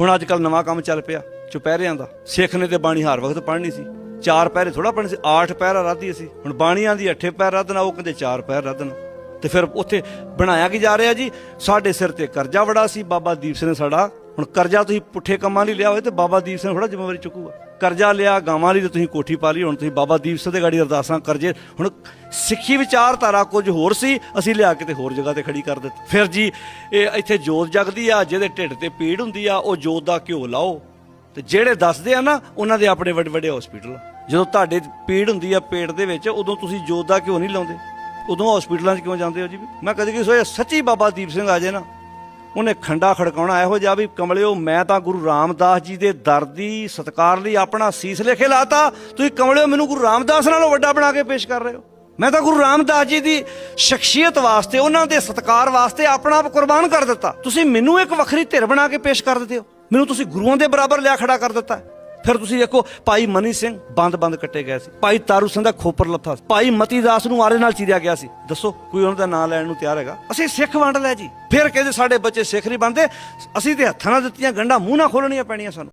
ਹੁਣ ਅੱਜ ਕੱਲ ਨਵਾਂ ਕੰਮ ਚੱਲ ਪਿਆ ਚੁਪਹਿਰਿਆਂ ਦਾ। ਸਿੱਖ ਨੇ ਤੇ ਬਾਣੀ ਹਰ ਵਕਤ ਪੜ੍ਹਨੀ ਸੀ। ਚਾਰ ਪਹਿਰੇ ਥੋੜਾ ਪੜ੍ਹਨੀ ਸੀ, ਆਠ ਪਹਿਰਾ ਰਾਧੀ ਸੀ ਹੁਣ ਬਾਣੀਆਂ ਦੀ ਅੱਠੇ ਪਹਿਰ ਰੱਦਣਾ ਉਹ ਕਹਿੰਦੇ ਚਾਰ ਪਹਿਰ ਰੱਧਣਾ। ਤੇ ਫਿਰ ਉੱਥੇ ਬਣਾਇਆ ਕੀ ਜਾ ਰਿਹਾ ਜੀ? ਸਾਡੇ ਸਿਰ ਤੇ ਕਰਜ਼ਾ ਵੜਾ ਸੀ, ਬਾਬਾ ਦੀਪ ਸਿੰਘ ਨੇ ਸਾਡਾ ਹੁਣ ਕਰਜ਼ਾ ਤੁਸੀਂ ਪੁੱਠੇ ਕੰਮਾਂ ਲਈ ਲਿਆ ਹੋਵੇ ਤੇ ਬਾਬਾ ਦੀਪ ਸਿੰਘ ਥੋੜਾ ਜ਼ਿੰਮੇਵਾਰੀ ਚੁੱਕੂਗਾ। ਕਰਜ਼ਾ ਲਿਆ, ਗਾਵਾਂ ਲਈ ਤੇ ਤੁਸੀਂ ਕੋਠੀ ਪਾ ਲਈ, ਹੁਣ ਤੁਸੀਂ ਬਾਬਾ ਦੀਪ ਸਿੰਘ ਦੇ ਗਾੜੀ ਅਰਦਾਸਾਂ ਕਰਜ਼ੇ। ਹੁਣ ਸਿੱਖੀ ਵਿਚਾਰਧਾਰਾ ਕੁਝ ਹੋਰ ਸੀ, ਅਸੀਂ ਲਿਆ ਕੇ ਤੇ ਹੋਰ ਜਗ੍ਹਾ ਤੇ ਖੜੀ ਕਰ ਦਿੱਤੀ। ਫਿਰ ਜੀ, ਇਹ ਇੱਥੇ ਜੋਤ ਜਗਦੀ ਆ, ਜਿਹਦੇ ਢਿੱਡ ਤੇ ਪੀੜ ਹੁੰਦੀ ਆ, ਉਹ ਜੋਤ ਦਾ ਘਿਓ ਲਾਓ। ਤੇ ਜਿਹੜੇ ਦੱਸਦੇ ਆ ਨਾ, ਉਹਨਾਂ ਦੇ ਆਪਣੇ ਵੱਡੇ ਵੱਡੇ ਹਸਪੀਟਲ ਜਦੋਂ ਤੁਹਾਡੇ ਪੀੜ ਹੁੰਦੀ ਆ ਪੇਟ ਦੇ ਵਿੱਚ, ਉਦੋਂ ਤੁਸੀਂ ਜੋਤ ਦਾ ਘਿਓ ਨਹੀਂ ਲਾਉਂਦੇ। ਉਦੋਂ ਹਸਪੀਟਲਾਂ 'ਚ ਕਿਉਂ ਜਾਂਦੇ ਹੋ ਜੀ? ਮੈਂ ਕਦੇ ਕਿਸੇ ਹੋਇਆ ਸੱਚੀ ਬਾਬਾ ਦੀਪ ਸਿੰਘ ਆ ਜੇ ਨਾ ਉਹਨੇ ਖੰਡਾ ਖੜਕਾਉਣਾ ਇਹੋ ਜਿਹਾ ਵੀ ਕਮਲਿਓ, ਮੈਂ ਤਾਂ ਗੁਰੂ ਰਾਮਦਾਸ ਜੀ ਦੇ ਦਰ ਦੀ ਸਤਕਾਰ ਲਈ ਆਪਣਾ ਸੀਸ ਲੇਖੇ ਲਾਤਾ। ਤੁਸੀਂ ਕਮਲਿਓ, ਮੈਨੂੰ ਗੁਰੂ ਰਾਮਦਾਸ ਨਾਲੋਂ ਵੱਡਾ ਬਣਾ ਕੇ ਪੇਸ਼ ਕਰ ਰਹੇ ਹੋ। ਮੈਂ ਤਾਂ ਗੁਰੂ ਰਾਮਦਾਸ ਜੀ ਦੀ ਸ਼ਖਸੀਅਤ ਵਾਸਤੇ, ਉਹਨਾਂ ਦੇ ਸਤਕਾਰ ਵਾਸਤੇ ਆਪਣਾ ਆਪ ਕੁਰਬਾਨ ਕਰ ਦਿੱਤਾ। ਤੁਸੀਂ ਮੈਨੂੰ ਇੱਕ ਵੱਖਰੀ ਧਿਰ ਬਣਾ ਕੇ ਪੇਸ਼ ਕਰ ਦਿੱਤੇ ਹੋ। ਮੈਨੂੰ ਤੁਸੀਂ ਗੁਰੂਆਂ ਦੇ ਬਰਾਬਰ ਲਿਆ ਖੜਾ ਕਰ ਦਿੱਤਾ। ਫਿਰ ਤੁਸੀਂ ਦੇਖੋ ਭਾਈ ਮਨੀ ਸਿੰਘ ਬੰਦ ਬੰਦ ਕੱਟੇ ਗਏ ਸੀ। ਭਾਈ ਤਾਰੂ ਸਿੰਘ ਦਾ ਖੋਪਰ ਲੱਥਾ ਸੀ। ਭਾਈ ਮਤੀ ਦਾਸ ਨੂੰ ਆਰੇ ਨਾਲ ਚੀਰਿਆ ਗਿਆ ਸੀ। ਦੱਸੋ, ਕੋਈ ਉਹਨਾਂ ਦਾ ਨਾਂ ਲੈਣ ਨੂੰ ਤਿਆਰ ਹੈਗਾ? ਅਸੀਂ ਸਿੱਖ ਵੰਡ ਲੈ ਜੀ। ਫਿਰ ਕਹਿੰਦੇ ਸਾਡੇ ਬੱਚੇ ਸਿੱਖ ਨਹੀਂ ਬਣਦੇ। ਅਸੀਂ ਤੇ ਹੱਥਾਂ ਨਾਲ ਦਿੱਤੀਆਂ, ਗੰਢਾਂ ਮੂੰਹ ਨਾਲ ਖੋਲਣੀਆਂ ਪੈਣੀਆਂ ਸਾਨੂੰ।